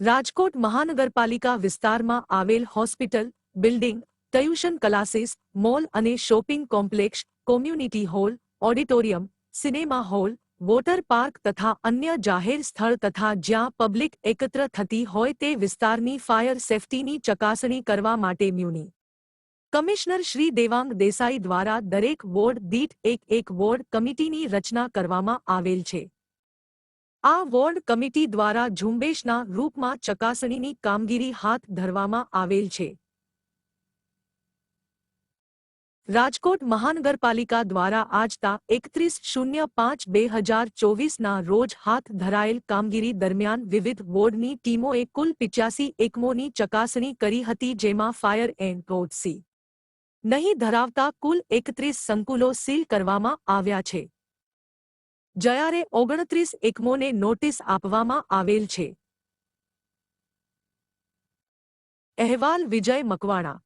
રાજકોટ મહાનગરપાલિકા વિસ્તારમાં આવેલ hospital, building, tuition classes, mall અને shopping complex community hall, auditorium, cinema hall, water park તથા અન્ય જાહેર સ્થળ તથા જ્યાં પબ્લિક એકત્ર થતી હોય તે વિસ્તારની ફાયર સેફટીની ચકાસણી કરવા માટે મ્યુનિ. કમિશનર શ્રી દેવાંગ દેસાઈ દ્વારા દરેક વોર્ડ દીઠ એક એક વોર્ડ કમિટીની રચના કરવામાં આવેલ છે. આ વોર્ડ કમિટી દ્વારા ઝુંબેશના રૂપમાં ચકાસણીની કામગીરી હાથ ધરવામાં આવેલ છે. રાજકોટ મહાનગરપાલિકા દ્વારા આજતા એકત્રીસ શૂન્ય પાંચ બે હજાર ચોવીસના રોજ હાથ ધરાયેલ કામગીરી દરમિયાન વિવિધ વોર્ડની ટીમોએ કુલ પિચ્યાસી એકમોની ચકાસણી કરી હતી જેમાં ફાયર એન્ડ કોડસી નહીં ધરાવતા કુલ એકત્રીસ સંકુલો સીલ કરવામાં આવ્યા છે. જયારે ઓગણત્રીસ એકમોને નોટિસ આપવામાં આવેલ છે. અહેવાલ વિજય મકવાણા